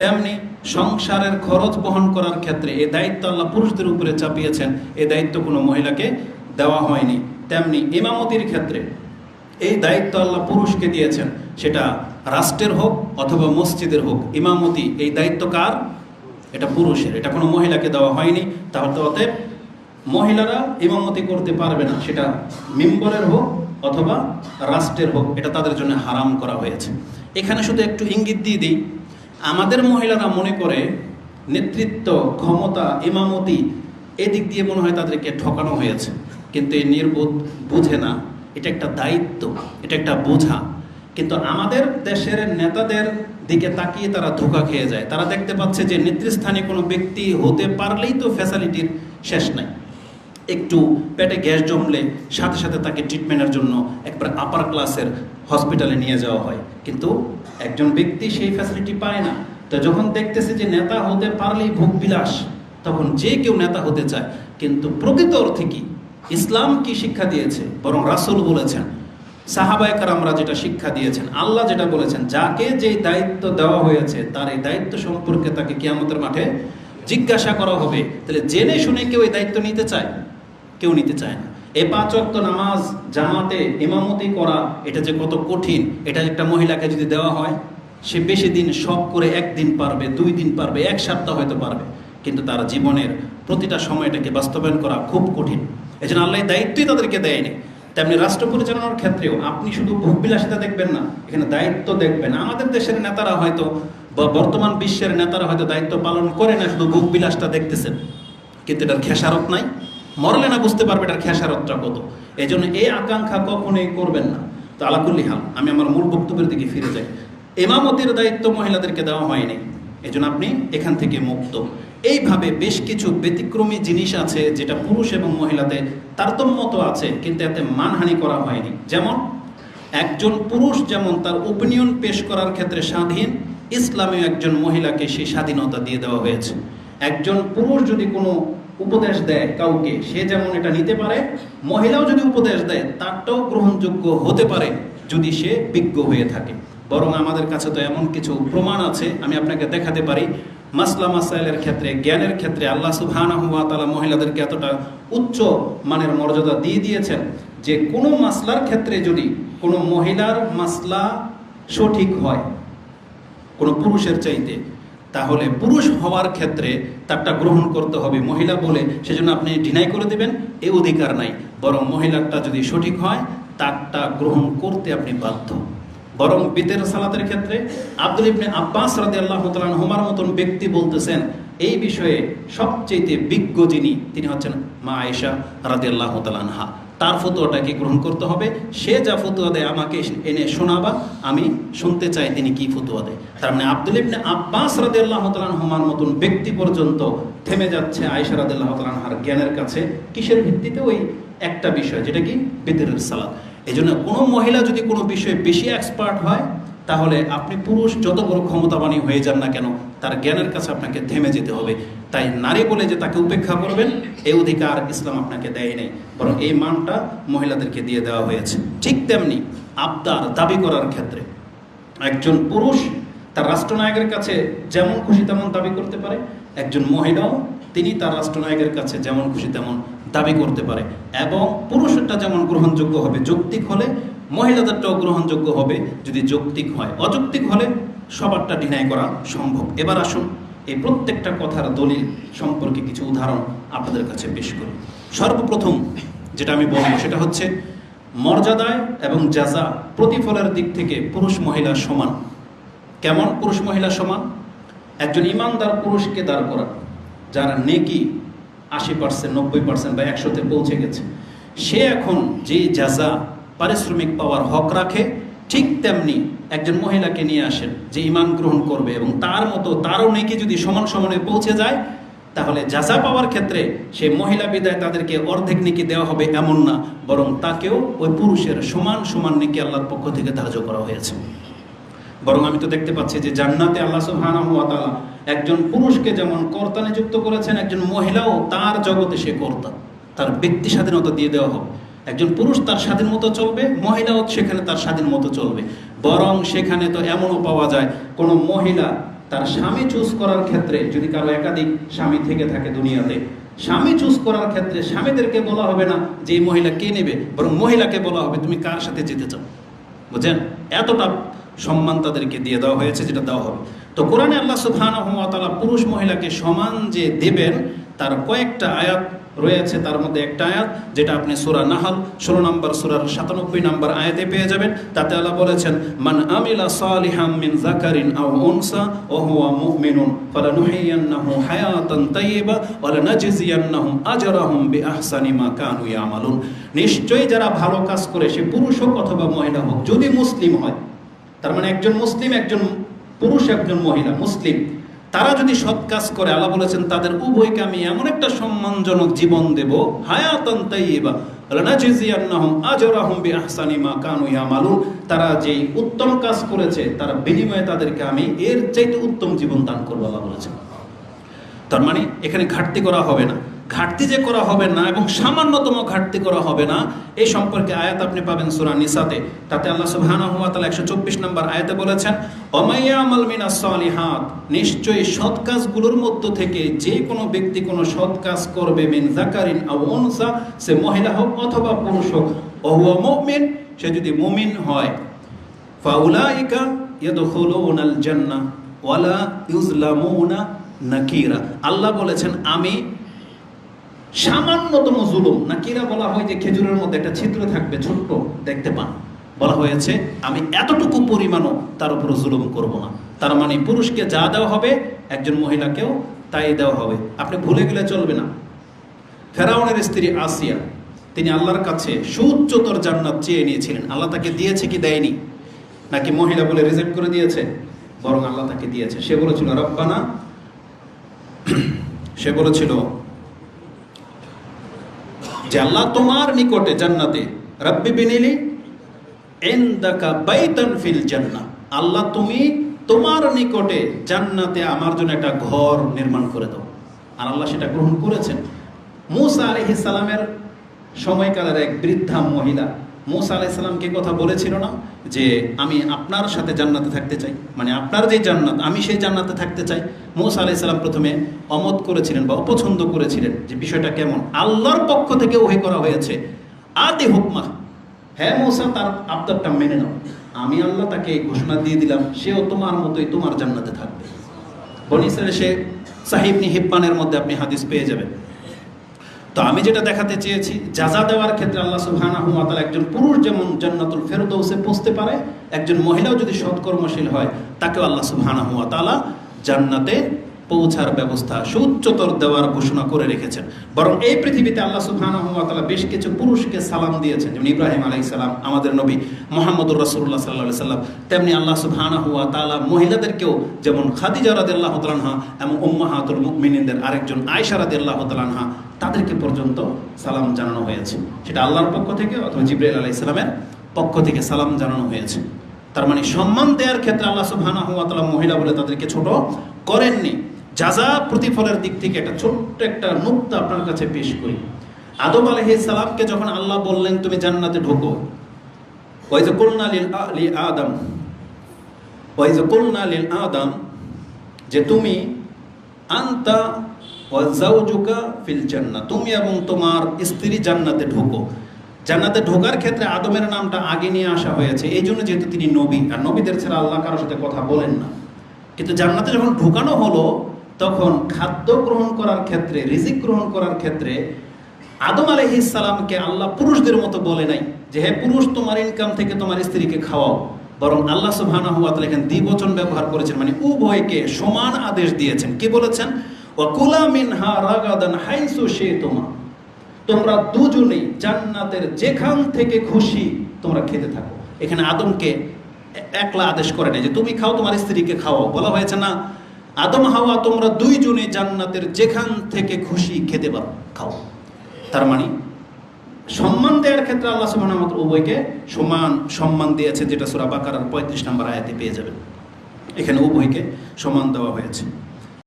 তেমনি সংসারের খরচ বহন করার ক্ষেত্রে এই দায়িত্ব আল্লাহ পুরুষদের উপরে চাপিয়েছেন। এই দায়িত্ব কোনো মহিলাকে দেওয়া হয়নি। তেমনি ইমামতির ক্ষেত্রে এই দায়িত্ব আল্লাহ পুরুষকে দিয়েছেন। সেটা রাষ্ট্রের হোক অথবা মসজিদের হোক, ইমামতি এই দায়িত্ব কার? এটা পুরুষের। এটা কোনো মহিলাকে দেওয়া হয়নি। তাহলে অতএব মহিলারা ইমামতি করতে পারবে না। সেটা মেম্বরের হোক অথবা রাষ্ট্রের হোক, এটা তাদের জন্য হারাম করা হয়েছে। এখানে শুধু একটু ইঙ্গিত দিয়ে দিই আমাদের মহিলারা মনে করে নেতৃত্ব, ক্ষমতা, ইমামতি এদিক দিয়ে মনে হয় তাদেরকে ঠকানো হয়েছে। কিন্তু এই নির্বোধ বুঝে না। এটা একটা দায়িত্ব, এটা একটা বোঝা। কিন্তু আমাদের দেশের নেতাদের দিকে তাকিয়ে তারা ধোকা খেয়ে যায়। তারা দেখতে পাচ্ছে যে নেতৃস্থানীয় কোনো ব্যক্তি হতে পারলেই তো ফ্যাসিলিটির শেষ নাই। একটু পেটে গ্যাস জমলে সাথে সাথে তাকে ট্রিটমেন্টের জন্য একবার আপার ক্লাসের হসপিটালে নিয়ে যাওয়া হয়। কিন্তু একজন ব্যক্তি সেই ফ্যাসিলিটি পায় না। তো যখন দেখতেছে যে নেতা হতে পারলেই ভোগ বিলাস, তখন যে কেউ নেতা হতে চায়, কিন্তু প্রকৃত অর্থে কি? ইসলাম কি শিক্ষা দিয়েছে? বরং রাসূল বলেছেন সাহাবায়কার আমরা যেটা শিক্ষা দিয়েছেন, আল্লাহ যেটা বলেছেন, যাকে যেই দায়িত্ব দেওয়া হয়েছে, তার এই দায়িত্ব সম্পর্কে তাকে কিয়ামতের মাঠে জিজ্ঞাসা করা হবে। তাহলে জেনে শুনে কেউ এই দায়িত্ব নিতে চায়? কেউ নিতে চায় না। এই পাঁচ ওয়াক্ত নামাজ, জামাতে ইমামতি করা, এটা যে কত কঠিন, এটা একটা মহিলাকে যদি দেওয়া হয়, সে বেশি দিন সব করে একদিন পারবে, দুই দিন পারবে, এক সপ্তাহ হয়তো পারবে। কিন্তু তার জীবনের প্রতিটা সময়টাকে বাস্তবায়ন করা খুব কঠিন। এই জন্য আল্লাহ দায়িত্বই তাদেরকে দেয়নি। তেমনি রাষ্ট্র পরিচালনার ক্ষেত্রেও আপনি শুধু ভোগবিলাসিতা দেখবেন না, এখানে দায়িত্ব দেখবেন। আমাদের দেশের নেতারা হয়তো বা বর্তমান বিশ্বের নেতারা হয়তো দায়িত্ব পালন করে না, শুধু ভোগবিলাসটা দেখতেছেন। কিন্তু এটার খেসারত নাই। মরলে না বুঝতে পারবে এটার খেসারতটা কত। এই জন্য এই আকাঙ্ক্ষা কখনোই করবেন না। তো আলাকুল্লি হাল, আমি আমার মূল বক্তব্যের দিকে ফিরে যাই। এমামতির দায়িত্ব মহিলাদেরকে দেওয়া হয়নি। এই জন্য আপনি এখান থেকে মুক্ত। এইভাবে বেশ কিছু ব্যতিক্রমী জিনিস আছে যেটা পুরুষ এবং মহিলাতে তারতম্য তো আছে, কিন্তু এতে মানহানি করা হয়নি। যেমন, একজন পুরুষ যেমন তার ওপিনিয়ন পেশ করার ক্ষেত্রে স্বাধীন ইসলামীয় একজন মহিলাকে সেই স্বাধীনতা দিয়ে দেওয়া হয়েছে। একজন পুরুষ যদি কোনো উপদেশ দেয় কাউকে, সে যেমন এটা নিতে পারে, মহিলাও যদি উপদেশ দেয়, তারটাও গ্রহণযোগ্য হতে পারে যদি সে বিজ্ঞ হয়ে থাকে। বরং আমাদের কাছে তো এমন কিছু প্রমাণ আছে, আমি আপনাকে দেখাতে পারি। মাসলা মাসাইলের ক্ষেত্রে, জ্ঞানের ক্ষেত্রে আল্লাহ তাআলা মহিলাদেরকে এতটা উচ্চ মানের মর্যাদা দিয়ে দিয়েছেন যে কোনো মাসলার ক্ষেত্রে যদি কোনো মহিলার মাসলা সঠিক হয়, কোনো পুরুষের চাইতে তাহলে পুরুষ হওয়ার ক্ষেত্রে তারটা গ্রহণ করতে হবে। মহিলা বলে সেজন্য আপনি ডিনাই করে দেবেন, এ অধিকার নাই। বরং মহিলারটা যদি সঠিক হয়, তারটা গ্রহণ করতে আপনি বাধ্য। বরং বিতের সালাতের ক্ষেত্রে আব্দুল ইবনে আব্বাস রাদি আল্লাহ হুমার মতন ব্যক্তি বলতেছেন, এই বিষয়ে সবচেয়ে বিজ্ঞ যিনি, তিনি হচ্ছেন মা আয়েশা রাদি আল্লাহ তালানহা তার ফতুয়াটাকে গ্রহণ করতে হবে। সে যা ফতুয়া দেয় আমাকে এনে শোনাবা, আমি শুনতে চাই তিনি কি ফতুয়া দেয়। তার মানে আব্দুল ইবনে আব্বাস রাদি আল্লাহ হুমার মতন ব্যক্তি পর্যন্ত থেমে যাচ্ছে আয়েশা রাদি আল্লাহ তালানহার জ্ঞানের কাছে। কিসের ভিত্তিতে? ওই একটা বিষয়, যেটা কি? বিতরের সালাদ এই জন্য কোনো মহিলা যদি কোনো বিষয়ে বেশি এক্সপার্ট হয়, তাহলে আপনি পুরুষ যত বড় ক্ষমতাবানী হয়ে যান না কেন, তার জ্ঞানের কাছে আপনাকে থেমে যেতে হবে। তাই নারী বলে যে তাকে উপেক্ষা করবেন, এই অধিকার ইসলাম আপনাকে দেয় নেই। বরং এই মানটা মহিলাদেরকে দিয়ে দেওয়া হয়েছে। ঠিক তেমনি আবদার দাবি করার ক্ষেত্রে একজন পুরুষ তার রাষ্ট্রনায়কের কাছে যেমন খুশি তেমন দাবি করতে পারে, একজন মহিলাও তিনি তার রাষ্ট্রনায়কের কাছে যেমন খুশি তেমন দাবি করতে পারে। এবং পুরুষেরটা যেমন গ্রহণযোগ্য হবে, যৌক্তিক হলে মহিলাদেরটাও গ্রহণযোগ্য হবে যদি যৌক্তিক হয়। অযৌক্তিক হলে সবারটা ডিনাই করা সম্ভব। এবার আসুন এই প্রত্যেকটা কথার দলিল সম্পর্কে কিছু উদাহরণ আপনাদের কাছে পেশ করি সর্বপ্রথম যেটা আমি বলব সেটা হচ্ছে, মর্যাদায় এবং যাজা প্রতিফলের দিক থেকে পুরুষ মহিলা সমান। কেমন পুরুষ মহিলা সমান? একজন ইমানদার পুরুষকে দাঁড় করা যারা নেকি আশি পার্সেন্ট, নব্বই পার্সেন্ট বা একশোতে পৌঁছে গেছে। সে এখন যে যাজা পারিশ্রমিক পাওয়ার হক রাখে, ঠিক তেমনি একজন মহিলাকে নিয়ে আসেন যে ইমান গ্রহণ করবে এবং তার মতো তারও নেকি যদি সমান সমানে পৌঁছে যায়, তাহলে যাজা পাওয়ার ক্ষেত্রে সে মহিলা বিদায় তাদেরকে অর্ধেক নেকি দেওয়া হবে এমন না, বরং তাকেও ওই পুরুষের সমান সমান নেকি আল্লাহর পক্ষ থেকে ধার্য করা হয়েছে। বরং আমি তো দেখতে পাচ্ছি যে জান্নাতে আল্লাহ সুবহানাহু ওয়া তাআলা একজন পুরুষকে যেমন কর্তা নিযুক্ত করেছেন, একজন মহিলাও তার জগতে সে কর্তা। তার ব্যক্তি স্বাধীনতা দিয়ে দেওয়া হবে। একজন পুরুষ তার স্বাধীন মতো চলবে, মহিলাও সেখানে তার স্বাধীন মতো চলবে। বরং সেখানে তো এমনও পাওয়া যায়, কোনো মহিলা তার স্বামী চুজ করার ক্ষেত্রে, যদি কারও একাধিক স্বামী থেকে থাকে দুনিয়াতে, স্বামী চুজ করার ক্ষেত্রে স্বামীদেরকে বলা হবে না যে এই মহিলা কে নেবে, বরং মহিলাকে বলা হবে, তুমি কার সাথে যেতে চাও? বুঝছেন? এতটা সম্মান তাদেরকে দিয়ে দেওয়া হয়েছে, যেটা দেওয়া হবে। তো কোরআনে আল্লাহ সুবহানাহু পুরুষ মহিলাকে সমান যে দেবেন, তার কয়েকটা আয়াত রয়েছে, তার মধ্যে একটা আয়াত, যেটা আপনি সুরা নাহাল, ষোলো নম্বর সুরার সাতানব্বই নম্বর আয়াতে পেয়ে যাবেন। তাতে আল্লাহ বলেছেন, মান আমিলা সালিহাম মিন যাকারিন আও উনসা ওয়া হুয়া মুমিনুন, ফালানুহিয়ান্নাহু হায়াতান তাইয়্যিবা ওয়া লানাজজিয়ান্নাহুম আজরাহুম বিআহসানি মা কানু ইয়ামালুন। নিশ্চয়ই যারা ভালো কাজ করে, সে পুরুষ হোক অথবা মহিলা হোক, যদি মুসলিম হয়, তার মানে একজন মুসলিম, একজন পুরুষ, একজন মহিলা, মুসলিম তারা যদি সৎ কাজ করে, আল্লাহ বলেছেন, তাদের উভয়কে আমি এমন একটা সম্মানজনক জীবন দেব, হায়াতন তাইবা তারা যে উত্তম কাজ করেছে, তার বিনিময়ে তাদেরকে আমি এর চাইতে উত্তম জীবন দান করব, আল্লাহ বলেছেন। তার মানে এখানে ঘাটতি করা হবে না। ঘাটতি যে করা হবে না এবং সামান্যতম ঘাটতি করা হবে না এই সম্পর্কে আয়াত আপনি পাবেন সূরা নিসাতে। তাতে আল্লাহ সুবহানাহু ওয়া তাআলা 124 নম্বর আয়াতে বলেছেন অমাইয়ামাল মিনাস সালিহাত নিশ্চয়ই সৎ কাজগুলোর মধ্য থেকে যে কোনো ব্যক্তি কোনো সৎ কাজ করবে, মিন যাকারিন আও সে মহিলা হোক অথবা পুরুষ হোক, ওহুয়া মুমিন, সে যদি মুমিন হয়, ফাউলাইকা ইয়াদখুলুনাল জান্নাহ ওয়ালা ইউজলামুনা নাকিরা। আল্লাহ বলেছেন, আমি সামান্যতম জুলুম। নাকিরা বলা হয় যে খেজুরের মধ্যে একটা ছিদ্র থাকবে, ছোট্ট, দেখতে পান। বলা হয়েছে, আমি এতটুকু পরিমাণও তার উপর জুলুম করব না। তার মানে পুরুষকে যা দেওয়া হবে, একজন মহিলাকেও তাই দেওয়া হবে। আপনি ভুলে গেলে চলবে না। ফেরাউনের স্ত্রী আসিয়া, তিনি আল্লাহর কাছে সুউচ্চতর জান্নাত চেয়ে নিয়েছিলেন। আল্লাহ তাকে দিয়েছে কি দেয়নি? নাকি মহিলা বলে রিজেক্ট করে দিয়েছে? বরং আল্লাহ তাকে দিয়েছে। সে বলেছিল, রব্বানা, সে বলেছিল যে আল্লাহ তোমার নিকটে জান্নাতে, রব্বি বিনিলি এন্দাকা বাইতান ফিল জান্নাহ। আল্লাহ তুমি তোমার নিকটে জান্নাতে আমার জন্য একটা ঘর নির্মাণ করে দাও। আর আল্লাহ সেটা গ্রহণ করেছেন। মুসা আলাইহিস সালামের সময়কালের এক বৃদ্ধা মহিলা, মুসা আলাইহিস সালামকে কথা বলেছিল না যে, আমি আপনার সাথে জান্নাতে থাকতে চাই। মানে আপনার যে জান্নাত, আমি সেই জান্নাতে থাকতে চাই। মুসা আলাইহিস সালাম প্রথমে অমত করেছিলেন বা অপছন্দ করেছিলেন যে বিষয়টা কেমন? আল্লাহর পক্ষ থেকে ওহে করা হয়েছে। আদি হুকমা। হ্যাঁ মৌসা, তার আবদারটা মেনে নাও। আমি আল্লাহ তাকে ঘোষণা দিয়ে দিলাম, সেও তোমার মতোই তোমার জান্নাতে থাকবে। বনিসের সে সাহিবনি হিব্বানের মধ্যে আপনি হাদিস পেয়ে যাবেন। তো আমি যেটা দেখাতে চেয়েছি যাজা দেওয়ার ক্ষেত্রে আল্লাহ সুবহানাহু ওয়া তাআলা একজন পুরুষ যেমন জান্নাতুল ফেরদৌসে পৌঁছতে পারে, একজন মহিলাও যদি সৎকর্মশীল হয়, তাকেও আল্লাহ সুবহানাহু ওয়া তাআলা জান্নাতে পৌঁছার ব্যবস্থা, সুউচ্চতর দেওয়ার ঘোষণা করে রেখেছেন। বরং এই পৃথিবীতে আল্লাহ তাআলা বেশ কিছু পুরুষকে সালাম দিয়েছেন। যেমন ইব্রাহিম আলাইহিস সালাম, আমাদের নবী মুহাম্মদুর রাসূলুল্লাহ সাল্লাল্লাহু আলাইহি সাল্লাম, তেমনি আল্লাহ সুবহানাহু ওয়া তাআলা মহিলাদেরকেও যেমন খাদিজা রাদিয়াল্লাহু তাআলা আনহা এবং উম্মাহাতুল মুমিনিনদের আরেকজন আয়েশা রাদিয়াল্লাহু তাআলা আনহা, তাদেরকে পর্যন্ত সালাম জানানো হয়েছে। সেটা আল্লাহর পক্ষ থেকে অথবা জিব্রাইল আলাইহিস সালামের পক্ষ থেকে সালাম জানানো হয়েছে। তার মানে সম্মান দেওয়ার ক্ষেত্রে আল্লাহ সুবহানাহু ওয়া তাআলা মহিলা বলে তাদেরকে ছোট করেননি। যাজা প্রতিফলের দিক থেকে একটা ছোট্ট একটা নুক্তা আপনার কাছে পেশ করি। আদম আলাইহিস সালামকে যখন আল্লাহ বললেন, তুমি জান্নাতে ঢোকো। ওই যে কুলনা লিল আ- লি আদম। ওই যে কুলনা লিল আদম যে তুমি আন্তা ওয়া জাওজুকা ফিল জান্নাহ। তুমি এবং তোমার স্ত্রী জান্নাতে ঢোকো। জান্নাতে ঢোকার ক্ষেত্রে আদমের নামটা আগে নিয়ে আসা হয়েছে। এই জন্য যেহেতু তিনি নবী, আর নবীদের ছাড়া আল্লাহ কারোর সাথে কথা বলেন না। কিন্তু জান্নাতে যখন ঢোকানো হলো, তখন খাদ্য গ্রহণ করার ক্ষেত্রে, রিজিক গ্রহণ করার ক্ষেত্রে আদম আলাইহিস সালামকে আল্লাহ পুরুষদের মতো বলে নাই যে হ্যাঁ পুরুষ, তোমার ইনকাম থেকে তোমার স্ত্রীকে খাওয়াও। বরং আল্লাহ সুবহানাহু ওয়া তাআলা এখানে দ্বিবচন ব্যবহার করেছেন মানে উভয়কে সমান আদেশ দিয়েছেন। কি বলেছেন? ওয়া কুলা মিনহা রাগাদান হাইসু শিতুমা। তোমরা দুজনেই জান্নাতের যেখান থেকে খুশি তোমরা খেতে থাকো। এখানে আদমকে একলা আদেশ করে নাই যে, তুমি খাও, তোমার স্ত্রীকে খাওয়াও। বলা হয়েছে না। আদম, হাওয়া, তোমরা দুইজনে জান্নাতের যেখান থেকে খুশি খেতে পারো, খাও। তার মানে সম্মান দেওয়ার ক্ষেত্রে আল্লাহ তাআলা উভয়কে সমান সম্মান দিয়েছে, যেটা সূরা বাকারার 35 নম্বর আয়াতে পেয়ে যাবেন। এখানে উভয়কে সমান দেওয়া হয়েছে।